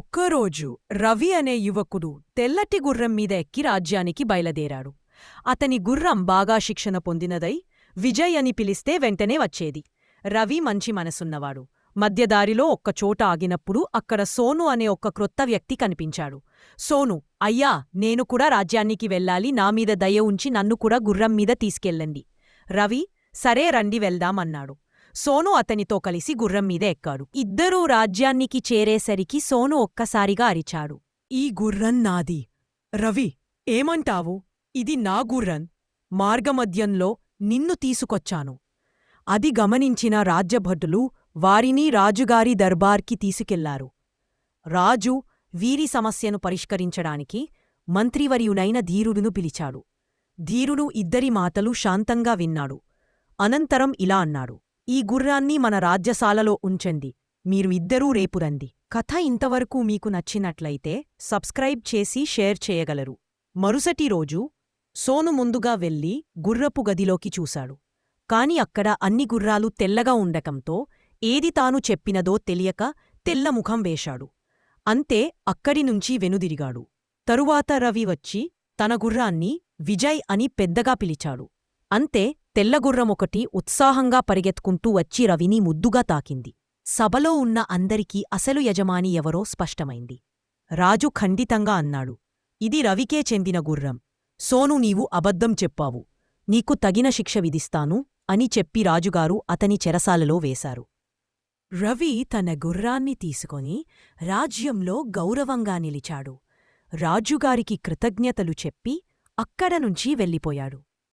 ఒక్కరోజు రవి అనే యువకుడు తెల్లటి గుర్రం మీద ఎక్కి రాజ్యానికి బయలుదేరాడు. అతని గుర్రం బాగా శిక్షణ పొందినదై విజయ్ అని పిలిస్తే వెంటనే వచ్చేది. రవి మంచి మనసున్నవాడు. మధ్యదారిలో ఒక్కచోట ఆగినప్పుడు అక్కడ సోను అనే ఒక క్రొత్త వ్యక్తి కనిపించాడు. సోను అయ్యా నేను కూడా రాజ్యానికి వెళ్ళాలి. నా మీద దయ ఉంచి నన్ను కూడా గుర్రం మీద తీసుకెళ్ళండి. రవి సరే రండి వెళ్దామన్నాడు సోను అతనితో కలిసి గుర్రం మీద ఎక్కాడు. ఇద్దరూ రాజ్యానికి చేరేసరికి సోను ఒక్కసారిగా అరిచాడు. ఈ గుర్రం నాది. రవి ఏమంటావు? ఇది నా గుర్రం. మార్గమధ్యంలో నిన్ను తీసుకొచ్చాను. అది గమనించిన రాజ్యభటులు వారిని రాజుగారి దర్బార్కి తీసుకెళ్ళారు. రాజు వీరి సమస్యను పరిష్కరించడానికి మంత్రివర్యునైన ధీరుడును పిలిచాడు. ధీరుడు ఇద్దరి మాటలు శాంతంగా విన్నాడు. అనంతరం ఇలా అన్నాడు. ఈ గుర్రాన్ని మన రాజ్యశాలలో ఉంచండి. మీరు ఇద్దరూ రేపు రండి. కథ ఇంతవరకు మీకు నచ్చినట్లయితే సబ్స్క్రైబ్ చేసి షేర్ చేయగలరు. మరుసటి రోజు సోను ముందుగా వెళ్ళి గుర్రపు గదిలోకి చూశాడు. కాని అక్కడ అన్ని గుర్రాలు తెల్లగా ఉండకంతో ఏది తాను చెప్పినదో తెలియక తెల్లముఖం వేశాడు. అంతే అక్కడినుంచి వెనుదిరిగాడు. తరువాత రవి వచ్చి తన గుర్రాన్ని విజయ్ అని పెద్దగా పిలిచాడు. అంతే తెల్లగుర్రమొకటి ఉత్సాహంగా పరిగెత్తుకుంటూ వచ్చి రవిని ముద్దుగా తాకింది. సభలో ఉన్న అందరికీ అసలు యజమాని ఎవరో స్పష్టమైంది. రాజు ఖండితంగా అన్నాడు ఇది రవికే చెందిన గుర్రం. సోను నీవు అబద్ధం చెప్పావు. నీకు తగిన శిక్ష విధిస్తాను అని చెప్పి రాజుగారు అతని చెరసాలలో వేశారు. రవి తన గుర్రాన్ని తీసుకొని రాజ్యంలో గౌరవంగా నిలిచాడు. రాజుగారికి కృతజ్ఞతలు చెప్పి అక్కడ నుంచి వెళ్ళిపోయాడు.